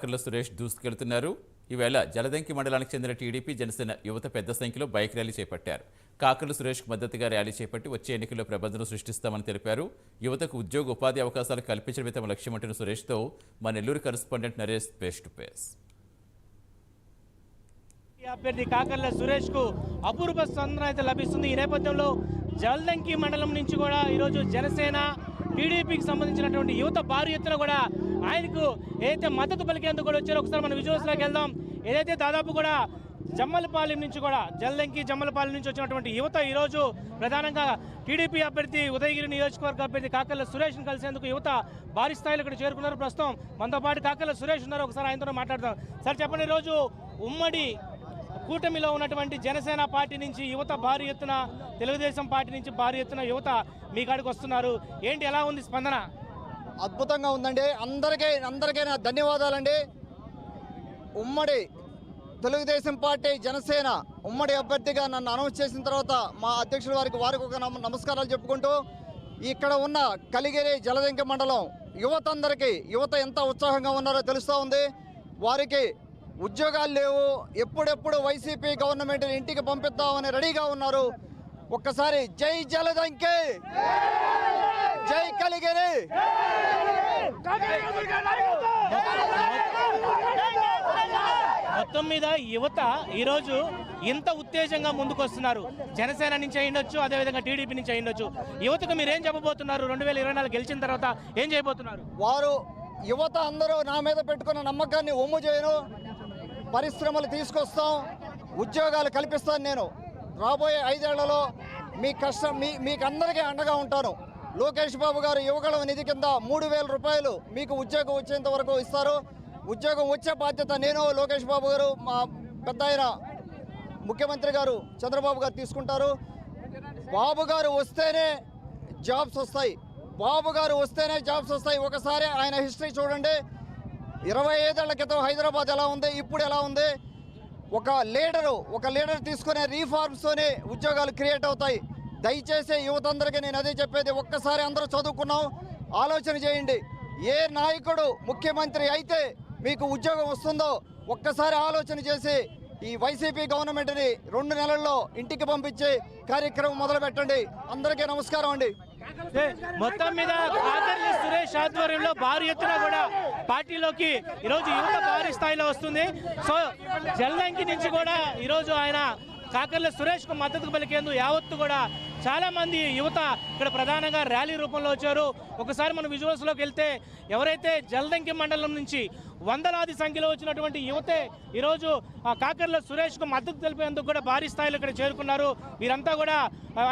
కాకర్ల సురేష్ దూసుకెళ్తున్నారు. ఈవేళ జలదంకి మండలానికి చెందిన టీడీపీ జనసేన యువత పెద్ద సంఖ్యలో బైక్ ర్యాలీ చేపట్టారు. కాకర్ల సురేష్కు మద్దతుగా ర్యాలీ చేపట్టి వచ్చే ఎన్నికల్లో ప్రబంధం సృష్టిస్తామని తెలిపారు. యువతకు ఉద్యోగ ఉపాధి అవకాశాలు కల్పించడమే తమ లక్ష్యమంటున్న సురేష్తో మా Nellore correspondent Naresh face to face. అభ్యర్థి కాకర్ల సురేష్కు అపూర్వ స్పందన అయితే లభిస్తుంది. ఈ నేపథ్యంలో జల్దంకి మండలం నుంచి కూడా ఈరోజు జనసేన టీడీపీకి సంబంధించినటువంటి యువత భారీ ఎత్తున కూడా ఆయనకు ఏదైతే మద్దతు పలికేందుకు కూడా వచ్చారో ఒకసారి మనం విజువల్స్లోకి వెళ్దాం. ఏదైతే దాదాపు కూడా జమ్మలపాలెం నుంచి కూడా జల్లంకి జమ్మలపాలెం నుంచి వచ్చినటువంటి యువత ఈరోజు ప్రధానంగా టీడీపీ అభ్యర్థి ఉదయగిరి నియోజకవర్గ అభ్యర్థి కాకల్ల సురేష్ను కలిసేందుకు యువత భారీ స్థాయిలో ఇక్కడ చేరుకున్నారు. ప్రస్తుతం మనతో పాటు కాకల్ల సురేష్ ఉన్నారు. ఒకసారి ఆయనతో మాట్లాడదాం. సార్ చెప్పండి ఈరోజు ఉమ్మడి కూటమిలో ఉన్నటువంటి జనసేన పార్టీ నుంచి యువత భారీ ఎత్తున తెలుగుదేశం పార్టీ నుంచి భారీ ఎత్తున యువత మీ కాడికి వస్తున్నారు. ఏంటి ఎలా ఉంది స్పందన? అద్భుతంగా ఉందండి. అందరికీ అందరికైనా ధన్యవాదాలండి. ఉమ్మడి తెలుగుదేశం పార్టీ జనసేన ఉమ్మడి అభ్యర్థిగా నన్ను అనౌన్స్ చేసిన తర్వాత మా అధ్యక్షుల వారికి వారికి ఒక నమస్కారాలు చెప్పుకుంటూ ఇక్కడ ఉన్న కలిగిరి జలదంక మండలం యువత అందరికీ యువత ఎంత ఉత్సాహంగా ఉన్నారో తెలుస్తూ ఉంది. వారికి ఉద్యోగాలు లేవు. ఎప్పుడెప్పుడు వైసీపీ గవర్నమెంట్ ఇంటికి పంపిద్దామని రెడీగా ఉన్నారు. ఒక్కసారి జై జలదంకి. జై కలిగిరి. మొత్తం మీద యువత ఈరోజు ఇంత ఉత్తేజంగా ముందుకు వస్తున్నారు జనసేన నుంచి అయ్యుండొచ్చు అదేవిధంగా టీడీపీ నుంచి అయ్యుండొచ్చు యువతకు మీరు ఏం చెప్పబోతున్నారు? రెండు వేల ఇరవై నాలుగు గెలిచిన తర్వాత ఏం చేయబోతున్నారు? వారు యువత అందరూ నా మీద పెట్టుకున్న నమ్మకాన్ని ఒమ్ము చేయను. పరిశ్రమలు తీసుకొస్తాం ఉద్యోగాలు కల్పిస్తాను నేను. రాబోయే ఐదేళ్ళలో మీ కష్టం మీ మీకు అందరికీ అండగా ఉంటాను. లోకేష్ బాబు గారు యువగళం నిధి కింద మూడు వేల రూపాయలు మీకు ఉద్యోగం వచ్చేంత వరకు ఇస్తారు. ఉద్యోగం వచ్చే బాధ్యత నేను లోకేష్ బాబు గారు మా పెద్ద ఆయన ముఖ్యమంత్రి గారు చంద్రబాబు గారు తీసుకుంటారు. బాబు గారు వస్తేనే జాబ్స్ వస్తాయి. బాబు గారు వస్తేనే జాబ్స్ వస్తాయి. ఒకసారి ఆయన హిస్టరీ చూడండి. ఇరవై ఐదేళ్ళ క్రితం హైదరాబాద్ ఎలా ఉంది? ఇప్పుడు ఎలా ఉంది? ఒక లీడరు ఒక లీడర్ తీసుకునే రీఫార్మ్స్తోనే ఉద్యోగాలు క్రియేట్ అవుతాయి. దయచేసి యువత అందరికీ నేను అదే చెప్పేది ఒక్కసారి అందరూ చదువుకున్నాం ఆలోచన చేయండి. ఏ నాయకుడు ముఖ్యమంత్రి అయితే మీకు ఉద్యోగం వస్తుందో ఒక్కసారి ఆలోచన చేసి ఈ వైసీపీ గవర్నమెంట్ని రెండు నెలల్లో ఇంటికి పంపించి కార్యక్రమం మొదలుపెట్టండి. అందరికీ నమస్కారం అండి. మొత్తం మీద కాకర్లి సురేష్ ఆధ్వర్యంలో భారీ ఎత్తున కూడా పార్టీలోకి ఈరోజు యువత భారీ స్థాయిలో వస్తుంది. సో జల్దంకి నుంచి కూడా ఈరోజు ఆయన కాకర్ల సురేష్కు మద్దతు పలికేందుకు యావత్తు కూడా చాలామంది యువత ఇక్కడ ప్రధానంగా ర్యాలీ రూపంలో వచ్చారు. ఒకసారి మనం విజువల్స్లోకి వెళ్తే ఎవరైతే జలదంకి మండలం నుంచి వందలాది సంఖ్యలో వచ్చినటువంటి యువతే ఈరోజు ఆ కాకర్ల సురేష్కు మద్దతు తెలిపేందుకు కూడా భారీ స్థాయిలో ఇక్కడ చేరుకున్నారు. వీరంతా కూడా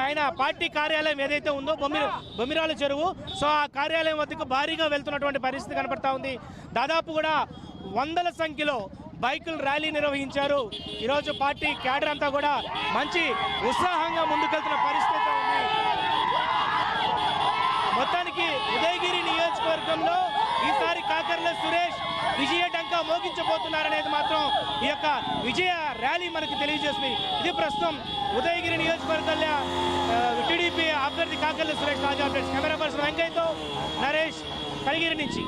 ఆయన పార్టీ కార్యాలయం ఏదైతే ఉందో బొమ్మి బొమ్మిరాల చెరువు. సో ఆ కార్యాలయం వద్దకు భారీగా వెళ్తున్నటువంటి పరిస్థితి కనపడతా ఉంది. దాదాపు కూడా వందల సంఖ్యలో బైకులు ర్యాలీ నిర్వహించారు. ఈరోజు పార్టీ క్యాడర్ అంతా కూడా మంచి ఉత్సాహంగా ముందుకెళ్తున్న పరిస్థితి ఉంది. మొత్తానికి ఉదయగిరి నియోజకవర్గంలో ఈసారి కాకర్ల సురేష్ విజయ మోగించబోతున్నారనేది మాత్రం ఈ యొక్క విజయ ర్యాలీ మనకు తెలియజేస్తుంది. ఇది ప్రస్తుతం ఉదయగిరి నియోజకవర్గంలో టీడీపీ అభ్యర్థి కాకర్ల సురేష్ తాజా అప్డేట్స్ కెమెరా పర్సన్ వెంకయ్యతో నరేష్ కలిగిరి నుంచి.